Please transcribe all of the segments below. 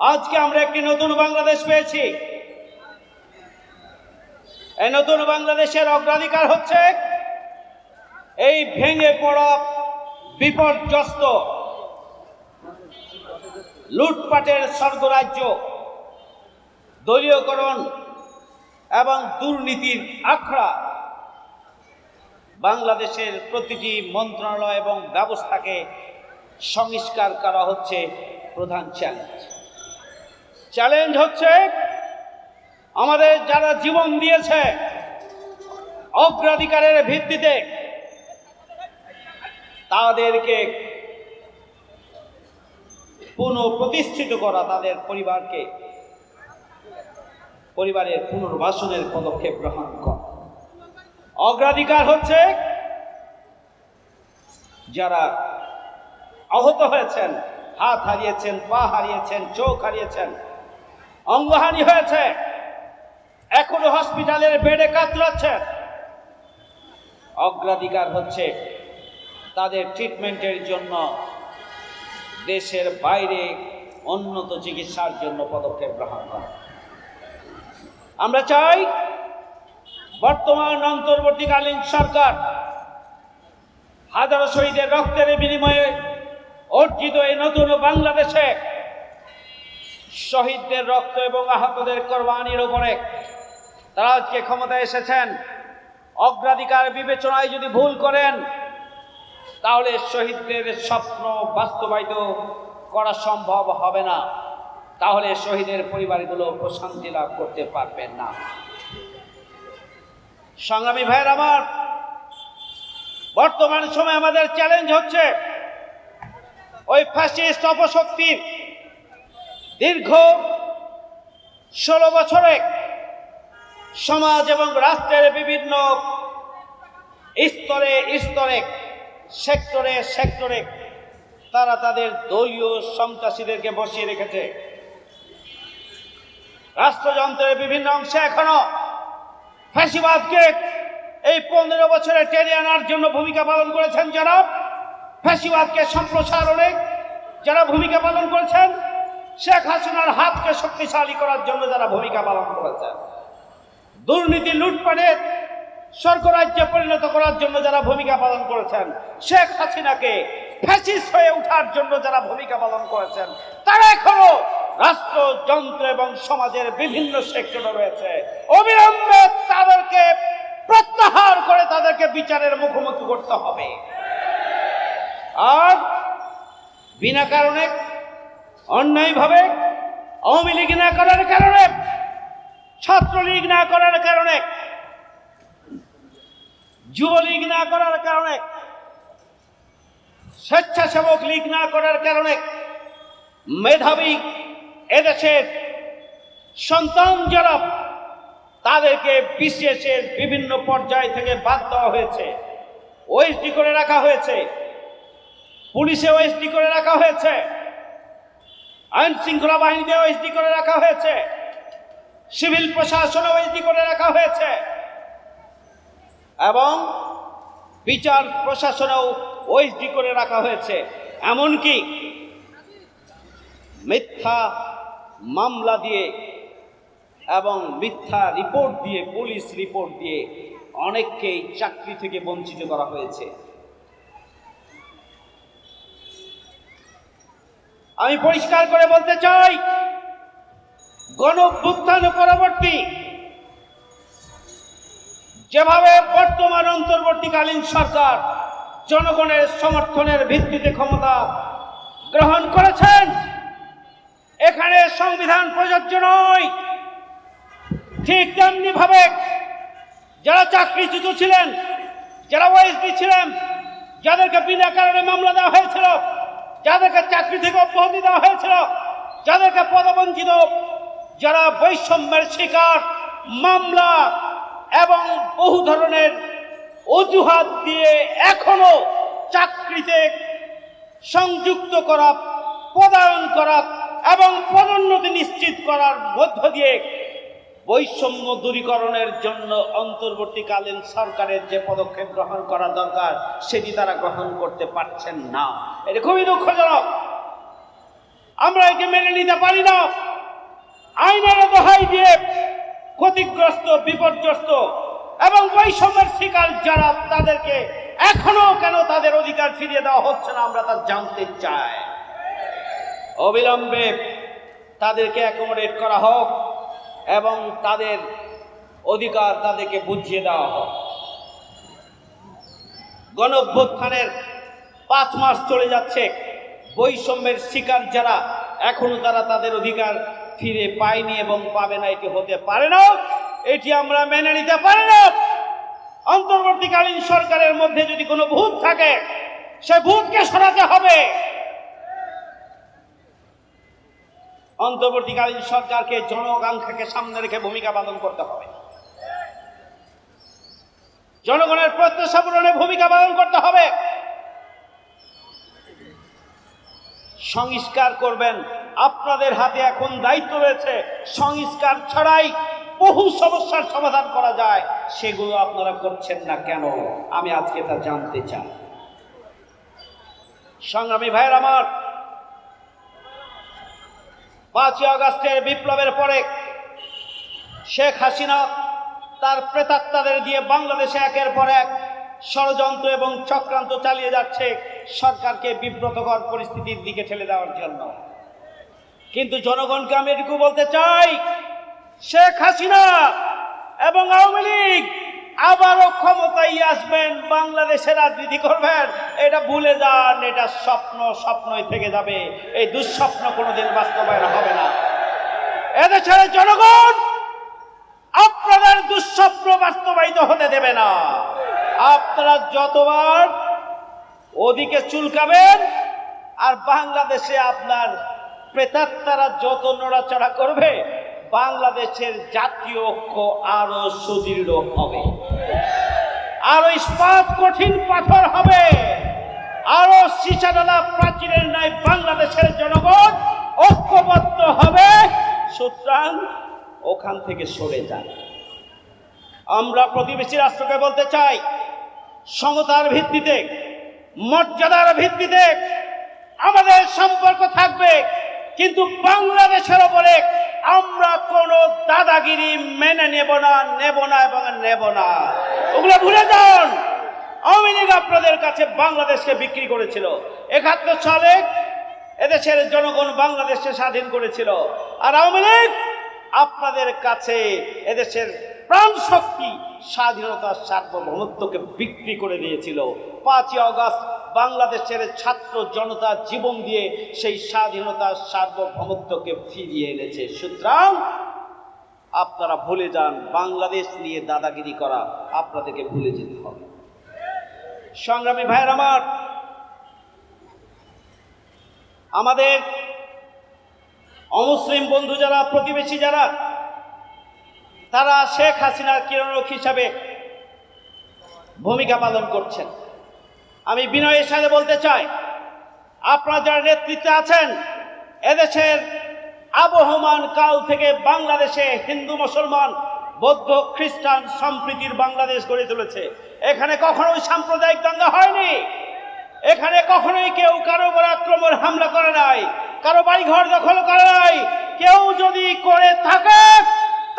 আজকে আমরা একটি নতুন বাংলাদেশ পেয়েছি। এই নতুন বাংলাদেশের অগ্রাধিকার হচ্ছে এই ভেঙে পড়া বিপর্যস্ত লুটপাটের স্বর্গরাজ্য, দলীয়করণ এবং দুর্নীতির আখড়া বাংলাদেশের প্রতিটি মন্ত্রণালয় এবং ব্যবস্থাকে সংস্কার করা হচ্ছে প্রধান চ্যালেঞ্জ চ্যালেঞ্জ হচ্ছে, আমাদের যারা জীবন দিয়েছে অগ্রাধিকারের ভিত্তিতে, তাদেরকে পুনঃপ্রতিষ্ঠিত করা, তাদের পরিবারকে, পরিবারের পুনর্বাসনের পদক্ষেপ গ্রহণ করা। অগ্রাধিকার হচ্ছে, যারা আহত হয়েছেন, হাত হারিয়েছেন, পা হারিয়েছেন, চোখ হারিয়েছেন অঙ্গহানি হয়েছে। এখনও হসপিটালের বেডে কাতরাচ্ছেন। অগ্রাধিকার হচ্ছে তাদের ট্রিটমেন্টের জন্য। দেশের বাইরে উন্নত চিকিৎসার জন্য পদক্ষেপ গ্রহণ করা। আমরা চাই বর্তমান অন্তর্বর্তীকালীন সরকার হাজারো শহীদের রক্তের বিনিময়ে অর্জিত এই নতুন বাংলাদেশে শহীদদের রক্ত এবং আহতদের কোরবানির উপরে। তারা আজকে ক্ষমতায় এসেছেন। অগ্রাধিকার বিবেচনায় যদি ভুল করেন, তাহলে শহীদদের স্বপ্ন বাস্তবায়িত করা সম্ভব হবে না। তাহলে শহীদের পরিবারগুলো প্রশান্তি লাভ করতে পারবেন না। সংগ্রামী ভাইয়ের আমার, বর্তমান সময় আমাদের চ্যালেঞ্জ হচ্ছে ওই ফ্যাসিস্ট অপশক্তির দীর্ঘ ষোলো বছরে সমাজ এবং রাষ্ট্রের বিভিন্ন স্তরে স্তরে, সেক্টরে সেক্টরে তারা তাদের দলীয় সন্ত্রাসীদেরকে বসিয়ে রেখেছে। রাষ্ট্রযন্ত্রের বিভিন্ন অংশে এখনও ফ্যাসিবাদকে এই পনেরো বছরে টেনে আনার জন্য ভূমিকা পালন করেছেন যারা ফ্যাসিবাদকে সম্প্রসারণে যারা ভূমিকা পালন করেছেন শেখ হাসিনার হাতকে শক্তিশালী করার জন্য যারা ভূমিকা পালন করেছেন দুর্নীতি লুটপাটের স্বর্গরাজ্যে পরিণত করার জন্য যারা ভূমিকা পালন করেছেন, শেখ হাসিনাকে ফ্যাসিস হয়ে ওঠার জন্য যারা ভূমিকা পালন করেছেন, তারা এখনও রাষ্ট্রযন্ত্র এবং সমাজের বিভিন্ন সেক্টরে রয়েছে। অবিলম্বে তাদেরকে প্রত্যাহার করে তাদেরকে বিচারের মুখোমুখি করতে হবে। আর বিনা কারণে অন্যায়ভাবে আওয়ামী লীগ না করার কারণে, ছাত্রলীগ না করার কারণে, যুবলীগ না করার কারণে, স্বেচ্ছাসেবক লীগ না করার কারণে মেধাবী এদেশের সন্তান যারা, তাদেরকে বিসিএসের বিভিন্ন পর্যায় থেকে বাদ দেওয়া হয়েছে। ওএসডি করে রাখা হয়েছে। পুলিশে ওএসডি করে রাখা হয়েছে। আইন শৃঙ্খলা বাহিনীতে ওএসডি করে রাখা হয়েছে। সিভিল প্রশাসনে ওএসডি করে রাখা হয়েছে। এবং বিচার প্রশাসনেও ওএসডি করে রাখা হয়েছে। এমনকি মিথ্যা মামলা দিয়ে এবং মিথ্যা রিপোর্ট দিয়ে, পুলিশ রিপোর্ট দিয়ে অনেককেই চাকরি থেকে বঞ্চিত করা হয়েছে। আমি পরিষ্কার করে বলতে চাই, গণভ্যুত্থান পরবর্তী, যেভাবে বর্তমান অন্তর্বর্তীকালীন সরকার জনগণের সমর্থনের ভিত্তিতে ক্ষমতা গ্রহণ করেছেন, এখানে সংবিধান প্রযোজ্য নয়। ঠিক তেমনি ভাবে যারা চাকরিচ্যুত ছিলেন, যারা ওএসডি ছিলেন, যাদেরকে বিনা কারণে মামলা দেওয়া হয়েছিল যাদেরকে চাকরি থেকে অব্যাহতি দেওয়া হয়েছিল, যাদেরকে পদবঞ্চিত, যারা বৈষম্যের শিকার, মামলা এবং বহু ধরনের অজুহাত দিয়ে এখনও চাকরিতে সংযুক্ত করা, পদায়ন করা এবং পদোন্নতি নিশ্চিত করার মধ্য দিয়ে বৈষম্য দূরীকরণের জন্য অন্তর্বর্তীকালীন সরকারের যে পদক্ষেপ গ্রহণ করা দরকার, সেটি তারা গ্রহণ করতে পারছেন না। এটা খুবই দুঃখজনক। আমরা একে মেনে নিতে পারি না। আইনের দোহাই দিয়ে ক্ষতিগ্রস্ত, বিপর্যস্ত এবং বৈষম্যের শিকার যারা, তাদেরকে এখনও কেন তাদের অধিকার ফিরিয়ে দেওয়া হচ্ছে না আমরা তা জানতে চাই। অবিলম্বে তাদেরকে অ্যাকোমোডেট করা হোক। এবং তাদের অধিকার তাদেরকে বুঝিয়ে দেওয়া হোক গণভ্যুত্থানের পাঁচ মাস চলে যাচ্ছে। বৈষম্যের শিকার যারা, এখনও তারা তাদের অধিকার ফিরে পায়নি এবং পাবে না, এটি হতে পারে না। এটি আমরা মেনে নিতে পারি না। অন্তর্বর্তীকালীন সরকারের মধ্যে যদি কোনো ভূত থাকে, সে ভূতকে সরাতে হবে। অন্তর্বর্তীকালীন সরকারকে জনআকাঙ্ক্ষাকে সামনে রেখে ভূমিকা পালন করতে হবে। জনগণের প্রত্যাশা পূরণে ভূমিকা পালন করতে হবে। সংস্কার করবেন। আপনাদের হাতে এখন দায়িত্ব রয়েছে। সংস্কার ছাড়াই বহু সমস্যার সমাধান করা যায়। সেগুলো আপনারা করছেন না কেন? আমি আজকে তা জানতে চাই। সংগ্রামী ভাইয়ের আমার পাঁচই আগস্টের বিপ্লবের পরে শেখ হাসিনা তার প্রেতাত্মাদের দিয়ে বাংলাদেশে একের পর এক ষড়যন্ত্র এবং চক্রান্ত চালিয়ে যাচ্ছে সরকারকে বিব্রতকর পরিস্থিতির দিকে ঠেলে দেওয়ার জন্য। কিন্তু জনগণকে আমি এটুকু বলতে চাই, শেখ হাসিনা এবং আওয়ামী লীগ আবারও ক্ষমতায় আসবেন, বাংলাদেশে রাজনীতি করবেন। এটা ভুলে যান, এটা স্বপ্ন, স্বপ্নই থেকে যাবে। এই দুঃস্বপ্ন কোনোদিন বাস্তবায়ন হবে না। এদেশের জনগণ আপনাদের দুঃস্বপ্ন বাস্তবায়িত হতে দেবে না। আপনারা যতবার ওদিকে চুলকাবেন আর বাংলাদেশে আপনার প্রেতাত্মারা যত নড়াচড়া করবে, বাংলাদেশের জাতীয় ঐক্য আরও সুদৃঢ় হবে। আরও ইস্পাত কঠিন পাথর হবে। আরও সিসাডালা প্রাচীরের ন্যায় বাংলাদেশের জনগণ ঐক্যবদ্ধ হবে। সুতরাং ওখান থেকে সরে যান। আমরা প্রতিবেশী রাষ্ট্রকে বলতে চাই, সমতার ভিত্তিতে, মর্যাদার ভিত্তিতে আমাদের সম্পর্ক থাকবে, কিন্তু বাংলাদেশের ওপরে আমরা কোনো দাদাগিরি মেনে নেব না নেব না এবং নেব না। ওগুলো ভুলে যান। আওয়ামী লীগ আপনাদের কাছে বাংলাদেশকে বিক্রি করেছিল। একাত্তর সালে এদেশের জনগণ বাংলাদেশকে স্বাধীন করেছিল। আর আওয়ামী লীগ আপনাদের কাছে এদেশের প্রাণ শক্তি স্বাধীনতার সার্বভৌমত্বকে বিক্রি করে দিয়েছিল। পাঁচই অগস্ট বাংলাদেশের ছাত্র জনতা জীবন দিয়ে সেই স্বাধীনতার সার্বভৌমত্বকে ফিরিয়ে এনেছে। সুতরাং আপনারা ভুলে যান, বাংলাদেশ নিয়ে দাদাগিরি করা আপনাদেরকে ভুলে যেতে হবে। সংগ্রামী ভাইয়ের আমার, আমাদের অমুসলিম বন্ধু যারা, প্রতিবেশী যারা, তারা শেখ হাসিনার কিরণক হিসাবে ভূমিকা পালন করছেন। আমি বিনয়ের সাথে বলতে চাই, আপনারা যারা নেতৃত্বে আছেন, এদেশের আবহমান কাল থেকে বাংলাদেশে হিন্দু, মুসলমান, বৌদ্ধ, খ্রিস্টান সম্প্রীতির বাংলাদেশ গড়ে তুলেছে। এখানে কখনোই সাম্প্রদায়িক দাঙ্গা হয়নি। এখানে কখনোই কেউ কারও উপর আক্রমণ, হামলা করে নাই, কারও বাড়ি ঘর দখল করে নাই। কেউ যদি করে থাকে,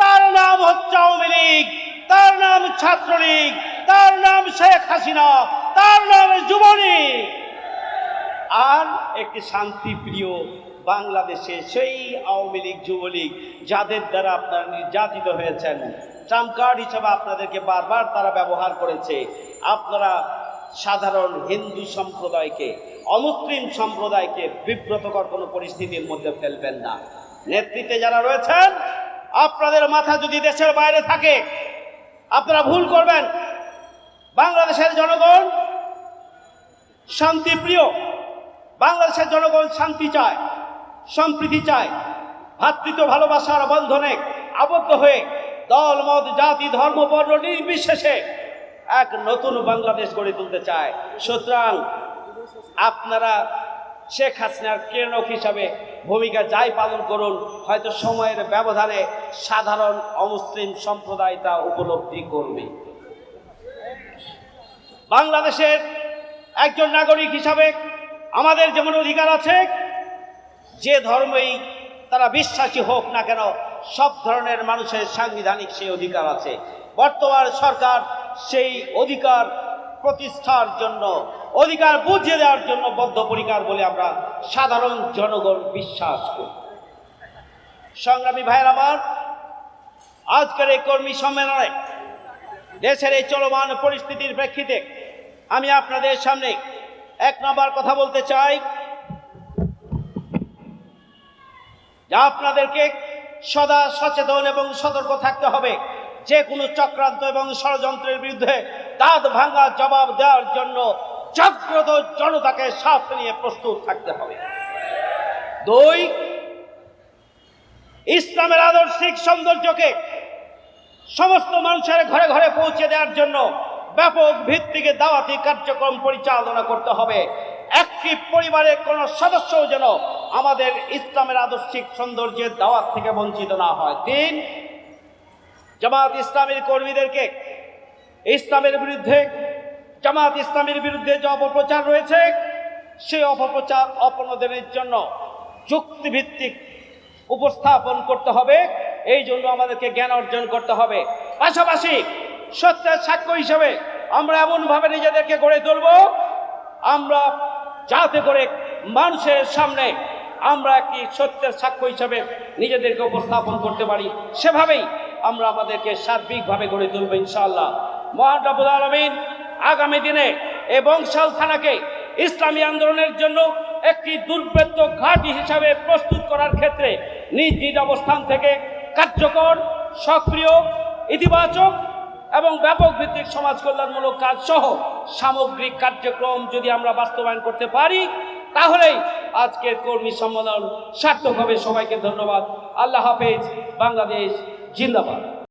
তার নাম হচ্ছে আওয়ামী লীগ, তার নাম ছাত্রলীগ, তার নাম শেখ হাসিনা, তার নাম যুবলীগ। আর একটি শান্তিপ্রিয় বাংলাদেশে সেই আওয়ামী লীগ, যুবলীগ, যাদের দ্বারা আপনারা নির্যাতিত হয়েছেন ট্রাম্প কার্ড হিসাবে আপনাদেরকে বারবার তারা ব্যবহার করেছে। আপনারা সাধারণ হিন্দু সম্প্রদায়কে, অমুসলিম সম্প্রদায়কে বিব্রতকর কোনো পরিস্থিতির মধ্যে ফেলবেন না। নেতৃত্বে যারা রয়েছেন, আপনাদের মাথা যদি দেশের বাইরে থাকে, আপনারা ভুল করবেন। বাংলাদেশের জনগণ শান্তিপ্রিয়। বাংলাদেশের জনগণ শান্তি চায়, সম্প্রীতি চায়, ভাতৃত্ব ভালোবাসার বন্ধনে আবদ্ধ হয়ে দল, মত, জাতি, ধর্ম, বর্ণ নির্বিশেষে এক নতুন বাংলাদেশ গড়ে তুলতে চায়। সুতরাং আপনারা শেখ হাসিনার কেরণক হিসাবে ভূমিকা যাই পালন করুন, হয়তো সময়ের ব্যবধানে সাধারণ অমুসলিম সম্প্রদায় তা উপলব্ধি করবে। বাংলাদেশের একজন নাগরিক হিসাবে আমাদের যেমন অধিকার আছে, যে ধর্মেই তারা বিশ্বাসী হোক না কেন সব ধরনের মানুষের সাংবিধানিক সেই অধিকার আছে। বর্তমান সরকার সেই অধিকার প্রতিষ্ঠার জন্য, অধিকার বুঝিয়ে দেওয়ার জন্য বদ্ধপরিকার বলে আমরা সাধারণ জনগণ বিশ্বাস করি। সংগ্রামী ভাইয়ের আমার, আজকের এই কর্মী সম্মেলনে দেশের এই চলমান পরিস্থিতির প্রেক্ষিতে আমি আপনাদের সামনে এক নম্বর কথা বলতে চাই। আপনাদেরকে সদা সচেতন এবং সতর্ক থাকতে হবে। যে কোনো চক্রান্ত এবং ষড়যন্ত্রের বিরুদ্ধে দাঁত ভাঙা জবাব দেওয়ার জন্য জাগ্রত জনতাকে সাথে নিয়ে প্রস্তুত থাকতে হবে। দুই, ইসলামের আদর্শিক সৌন্দর্যকে সমস্ত মানুষের ঘরে ঘরে পৌঁছে দেওয়ার জন্য ব্যাপক ভিত্তিকে দাওয়াতি কার্যক্রম পরিচালনা করতে হবে। একটি পরিবারের কোনো সদস্য যেন আমাদের ইসলামের আদর্শিক সৌন্দর্যের দাওয়াত থেকে বঞ্চিত না হয়? তিন জামাত ইসলামের কর্মীদেরকে ইসলামের বিরুদ্ধে জামাত ইসলামের বিরুদ্ধে যে অপপ্রচার রয়েছে সেই অপপ্রচার অপনোদনের জন্য যুক্তিভিত্তিক উপস্থাপন করতে হবে। এই জন্য আমাদেরকে জ্ঞান অর্জন করতে হবে। পাশাপাশি সত্যের সাক্ষ্য হিসেবে আমরা এমনভাবে নিজেদেরকে গড়ে তুলব, আমরা যাতে করে মানুষের সামনে আমরা কি সত্যের সাক্ষ্য হিসাবে নিজেদেরকে উপস্থাপন করতে পারি, সেভাবেই আমরা আমাদেরকে সার্বিকভাবে গড়ে তুলব ইনশাআল্লাহ। মহান আলমিন আগামী দিনে এই বংশাল থানাকে ইসলামী আন্দোলনের জন্য একটি দুর্বৃত্ত ঘাঁটি হিসাবে প্রস্তুত করার ক্ষেত্রে নিজ নিজ অবস্থান থেকে কার্যকর, সক্রিয়, ইতিবাচক এবং ব্যাপক ভিত্তিক সমাজ কল্যাণমূলক কাজ সহ সামগ্রিক কার্যক্রম যদি আমরা বাস্তবায়ন করতে পারি, তাহলেই আজকের কর্মী সম্মেলন সার্থক হবে। সবাইকে ধন্যবাদ। আল্লাহ হাফেজ, বাংলাদেশ, জিন্দাবাদ।